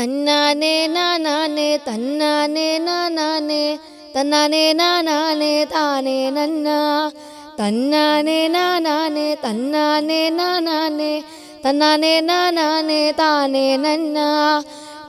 തന്നാനെ നാനാനെ തന്നാനെ നാനാനെ തന്നാനെ നാനാനെ താനെ നന്ന. തന്നാനെ നാനാനെ തന്നാനെ നാനാനെ തന്നാനെ നാനാനെ താനെ നന്ന.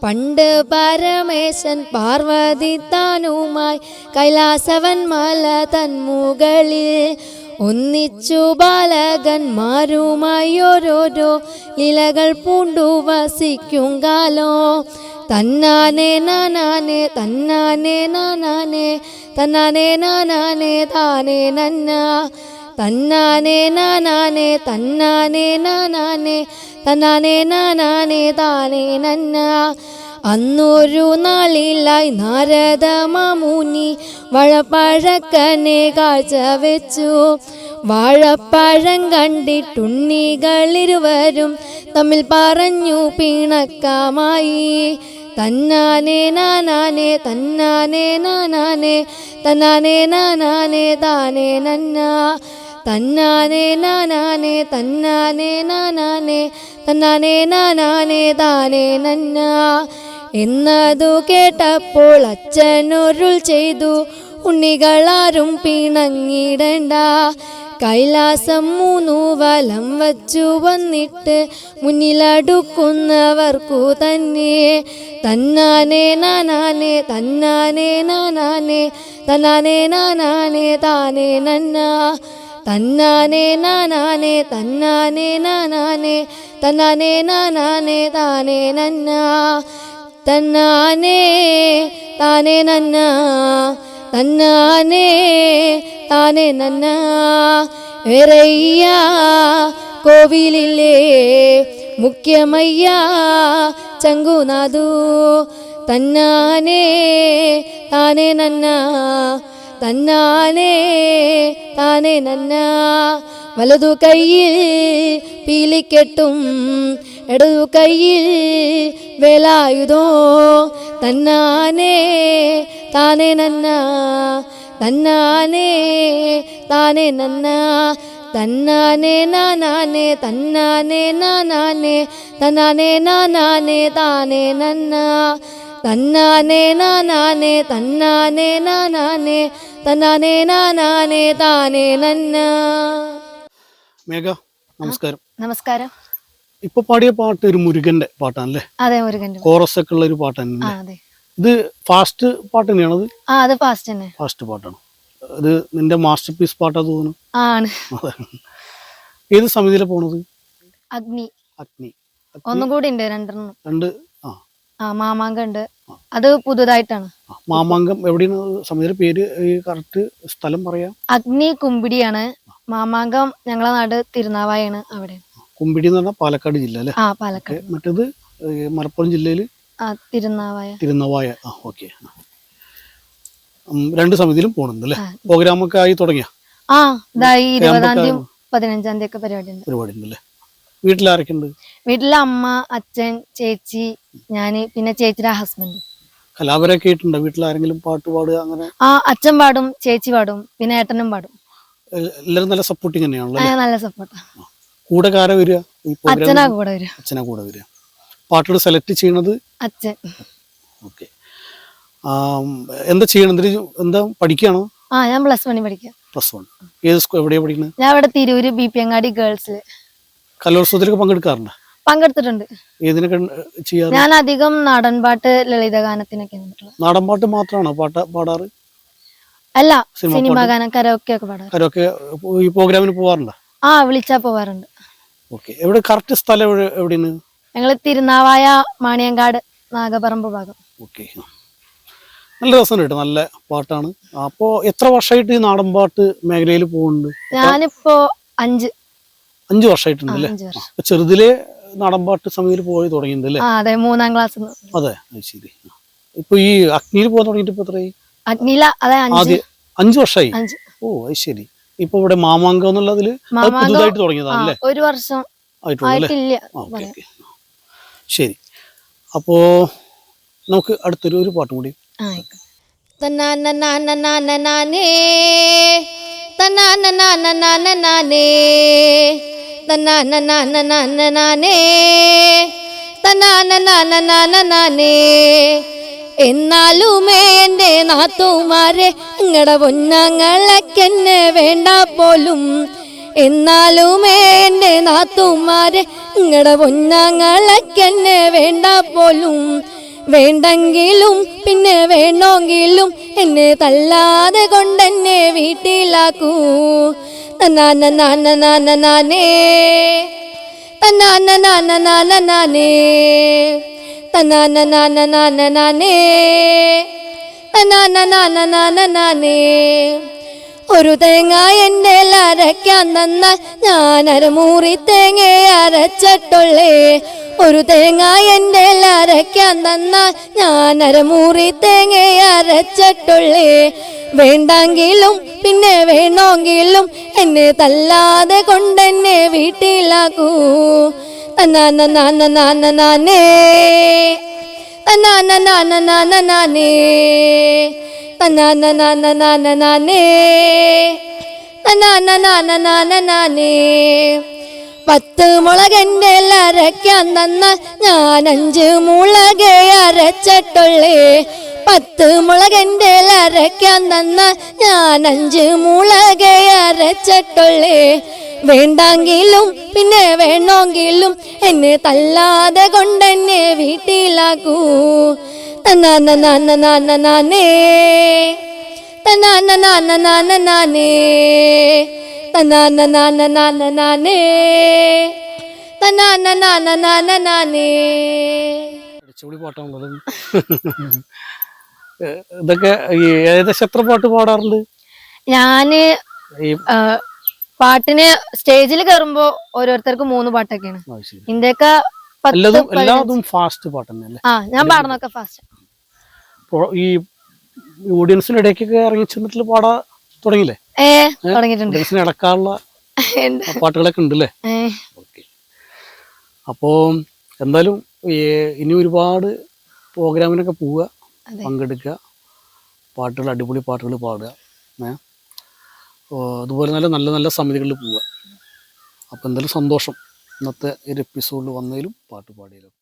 പണ്ട് പരമേശൻ പാർവതി താനുമായി കൈലാസവൻ മല തന്മുകളിൽ ഒന്നിച്ചു ബാലകന്മാരുമായി ഓരോരോ ലീലകൾ പൂണ്ടു വസിക്കും കാലോ. തന്നാനെ നാനാനെ തന്നാനെ നാനാനെ തന്നാനെ നാനാനെ താനെ നന്ന. തന്നാനെ നാനാനെ തന്നാനെ നാനാനെ തന്നാനെ നാനാനെ താനെ നന്ന. അന്നൊരു നാളിലായി നാരദ മാമുനി വഴപ്പഴക്കനെ കാഴ്ച വെച്ചു. വാഴപ്പഴം കണ്ടിട്ടുണ്ണികളിരുവരും തമ്മിൽ പറഞ്ഞു പിണക്കമായി. തന്നാനെ നാനാനെ തന്നാനെ നാനാനെ തന്നാനെ നാനാനെ താനെ നന്ന. തന്നാനെ നാനാനെ തന്നാനെ നാനാനെ തന്നാനെ നാനാനെ താനെ നന്ന. എന്നതു കേട്ടപ്പോൾ അച്ഛനൊരുൾ ചെയ്തു. ഉണ്ണികളാരും പിണങ്ങിടണ്ട. കൈലാസം മൂന്നു വലം വച്ചു വന്നിട്ട് മുന്നിലടുക്കുന്നവർക്കു തന്നെ. തന്നാനെ നാനാനെ തന്നാനെ നാനാനെ തന്നാനെ നാനാനെ താനെ നന്ന. തന്നാനെ നാനാനെ തന്നാനെ നാനാനെ തന്നാനെ നാനാനെ താനെ നന്ന. തന്നാനെ താനെ നന്ന തന്നാനെ താനെ നന്ന. എറയ്യ കോവിലില്ലേ മുഖ്യമയ്യ ചങ്കുനാഥു. തന്നാനെ താനെ നന്ന തന്നാനെ താനെ നന്ന. വലതു കയ്യിൽ പീലിക്കെട്ടും ഇടതു കയ്യിൽ വേലായുധോ? തന്നാനേ താനേ നന്ന തന്നാനേ താനേ നന്ന തന്നാനേ നാനാനേ തന്നാനേ നാനാനേ തന്നാനേ നാനാനേ താനേ നന്ന തന്നാനേ നാനാനേ തന്നാനേ നാനാനേ തന്നാനേ നാനാനേ താനേ നന്ന. മേഘ നമസ്കാരം. നമസ്കാരം. ഇപ്പൊ പാടിയ പാട്ട് ഒരു മുരുകന്റെ പാട്ടാണല്ലേ? അതെ മുരുകന്റെ കോറസ് ഒക്കെ ഉള്ള ഒരു പാട്ടാണ് ഇത് ഫാസ്റ്റ് പാട്ട് തന്നെയാണത് ആ അത് ഫാസ്റ്റ് തന്നെ. ഫാസ്റ്റ് പാട്ടാണ്. ഇത് നിന്റെ മാസ്റ്റർ പീസ് പാട്ടാ തോന്നുന്നു. ആണ്. ഏത് സമിതിയിലെ പോണത്? അഗ്നി. അഗ്നി. ഒന്നും കൂടി ഉണ്ട് രണ്ടെണ്ണം. രണ്ട് ആ. മാമാങ്കം ഉണ്ട്. അത് പുതുതായിട്ടാണ്. മാമാങ്കം എവിടെയാണ്? സമിതിയുടെ പേര് കറക്റ്റ് സ്ഥലം പറയാം. അഗ്നി കുമ്പിടിയാണ്. മാമാങ്കം ഞങ്ങളെ നാട് തിരുനാവായാണ് അവിടെ. കുമ്പിടി എന്ന് പറഞ്ഞാൽ പാലക്കാട് ജില്ല അല്ലേ? ആ പാലക്കാട്. മറ്റേത് മലപ്പുറം ജില്ലയിൽ ആ തിരുനാവായ. തിരുനവായ. ആ ഓക്കെ. രണ്ട് സമിതിയിലും പോണുണ്ട് അല്ലേ? പ്രോഗ്രാം പ്രോഗ്രാമൊക്കെ ആയി തുടങ്ങിയ? ആ ഇതായി ഇരുപതാം തീയതി പതിനഞ്ചാം തീയതി ഒക്കെ പരിപാടി ഉണ്ട് പരിപാടി ഉണ്ടല്ലേ വീട്ടിൽ ഉണ്ട് വീട്ടിലെ അമ്മ അച്ഛൻ ചേച്ചി ഞാൻ പിന്നെ ചേച്ചിയുടെ ഹസ്ബൻഡ് കലാപരൊക്കെ ആയിട്ടുണ്ടോ? വീട്ടിൽ ആരെങ്കിലും പാട്ട് പാടുക അങ്ങനെ? ആ അച്ഛൻ പാടും ചേച്ചി പാടും പിന്നെ ഏട്ടനും പാടും. എല്ലാവരും നല്ല സപ്പോർട്ടിങ് തന്നെയാണല്ലോ അല്ലേ? നല്ല സപ്പോർട്ടാ കൂടെ കാര വരിക? ഈ program അച്ഛനാ കൂടെ വരും അച്ഛനാ കൂടെ വരിക. പാട്ടുകൾ സെലക്ട് ചെയ്യണത്? അച്ഛൻ. ഓക്കെ എന്താ ചെയ്യണം എന്തിന് എന്താ പഠിക്കുകയാണോ? ആ ഞാൻ പ്ലസ് വണ്ണി പഠിക്കാം. പ്ലസ് വൺ ഏത് സ്കൂൾ എവിടെയാണ് പഠിക്കുന്നത് ഞാൻ ഇവിടെ തിരൂര് ബി പി അങ്ങാടി ഗേൾസിൽ കലോത്സവത്തിലൊക്കെ പങ്കെടുക്കാറുണ്ട്? പങ്കെടുത്തിട്ടുണ്ട്. ഏതിനൊക്കെ ചെയ്യാറ്? ഞാൻ അധികം നാടൻപാട്ട് ലളിതഗാനത്തിനൊക്കെ നിന്നിട്ടുള്ളത്. നാടൻ പാട്ട് മാത്രമാണോ പാട്ട് പാടാറ്? അല്ല സിനിമ സിനിമ ഗാനം കരോക്കെ ഒക്കെ പാടാറ്. ആരൊക്കെ ഈ പ്രോഗ്രാമിന് പോവാറുണ്ടോ? ആ വിളിച്ചാ പോവാറുണ്ട്. ഓക്കെ. എവിടെ? കറക്റ്റ് സ്ഥലം എവിടെ എവിടെയാണ്? ഞങ്ങൾ തിരുനാവായ മാണിയങ്കാട് നാഗപറമ്പ് ഭാഗം. ഓക്കെ. നല്ല രസം കേട്ടോ. നല്ല പാട്ടാണ്. അപ്പോ എത്ര വർഷമായിട്ട് ഈ നാടൻ പാട്ട് മേഖലയിൽ പോകുന്നുണ്ട്? ഞാനിപ്പോ അഞ്ച്. അഞ്ച് വർഷമായിട്ടുണ്ട് അല്ലേ? അഞ്ച് വർഷം. അപ്പൊ ചെറുതിലെ നാടൻ പാട്ട് സമിതിയിൽ പോയി തുടങ്ങിയിട്ടുണ്ട് അല്ലേ? ആ അതെ. മൂന്നാം ക്ലാസ് അതെ അത് ശരി. ഇപ്പൊ ഈ അഗ്നിയിൽ പോകാൻ തുടങ്ങിയിട്ട് ഇപ്പൊ എത്രയായി? അഗ്നില അതെ അഞ്ച്. ആദ്യം അഞ്ച് വർഷമായി അഞ്ച്. ഓ അത് ശരി. ഇപ്പൊ ഇവിടെ മാമാങ്കം എന്നുള്ളതിൽ പുതുതായിട്ട് തുടങ്ങിയതാണല്ലേ ഒരു വർഷം ആയിട്ടുള്ളൂ ശരി. അപ്പോ നമുക്ക് അടുത്തൊരു ഒരു പാട്ടും കൂടി തന്നാനേ തന്നാനേ തന്നാനേ തന്നാനേ എന്നാലുമേ എന്റെ നാത്തുമാരെ നിങ്ങളുടെ പൊന്നങ്ങളൊക്കെന്നെ വേണ്ട പോലും. എന്നാലുമേ എന്റെ നാത്തുമാരെ നിങ്ങളുടെ പൊന്നങ്ങളൊക്കെന്നെ വേണ്ട പോലും. വേണ്ടെങ്കിലും പിന്നെ വേണമെങ്കിലും എന്നെ തല്ലാതെ കൊണ്ടെന്നെ വീട്ടിലാക്കൂ. തന്നാനേ തന്നാനേ ഒരു തേങ്ങ എന്റെ അരയ്ക്കാൻ തന്ന ഞാൻ മൂറി തേങ്ങ അരച്ചിട്ടുള്ളേ. ഒരു തേങ്ങ എന്റെ അരയ്ക്കാൻ തന്ന ഞാൻ മൂറി തേങ്ങ അരച്ചിട്ടുള്ളേ. വേണ്ടെങ്കിലും പിന്നെ വേണമെങ്കിലും എന്നെ തല്ലാതെ കൊണ്ടെന്നെ വീട്ടിലാക്കൂ. തന്നാനേ തന്നാനേ തന്നാനേ തന്നാനേ പത്ത് മുളകന്റെ അരയ്ക്കാൻ തന്ന ഞാൻ അഞ്ച് മുളകെ അരച്ചിട്ടുള്ളേ പത്ത് മുളകന്റെ അരയ്ക്കാൻ തന്ന ഞാൻ അഞ്ച് മുളകെ അരച്ചിട്ടുള്ളേ വേണ്ടെങ്കിലും പിന്നെ വേണമെങ്കിലും എന്നെ തല്ലാതെ കൊണ്ടെന്നെ വീട്ടിലാക്കൂ തന്നാനേ തന്നാനേ തന്നാനേ അടിച്ചുപൊളി പാട്ടാണുള്ളത് ഇതൊക്കെ ഈ ഏകദേശം എത്ര പാട്ട് പാടാറുണ്ട് ഞാൻ പാട്ടിന് സ്റ്റേജിൽ കയറുമ്പോ ഓരോരുത്തർക്ക് മൂന്ന് പാട്ടൊക്കെയാണ്. ഇന്ത്യക്ക എല്ലാതും ഫാസ്റ്റ് പാട്ട് തന്നെയല്ലേ ആ ഞാൻ പാടുന്നൊക്കെ ഫാസ്റ്റ് ഈ ഓഡിയൻസിന് ഇടയ്ക്കൊക്കെ ഇറങ്ങി ചെന്നിട്ട് പാടാ തുടങ്ങിയില്ലേ? ഏ തുടങ്ങിയിട്ടുണ്ട്. ഓഡിയൻസിന് ഇടക്കാനുള്ള പാട്ടുകളൊക്കെ ഉണ്ടല്ലേ? ഏ, ഓക്കെ. അപ്പോൾ എന്തായാലും ഇനി ഒരുപാട് പ്രോഗ്രാമിനൊക്കെ പോവുക പങ്കെടുക്കുക പാട്ടുകൾ അടിപൊളി പാട്ടുകൾ പാടുക ഏ? ഓ, അതുപോലെ നല്ല നല്ല നല്ല സമിതികളിൽ പോവുക. അപ്പോൾ എന്തായാലും സന്തോഷം. ഇന്നത്തെ ഒരു എപ്പിസോഡിൽ വന്നതിലും പാട്ട് പാടിയതിലും.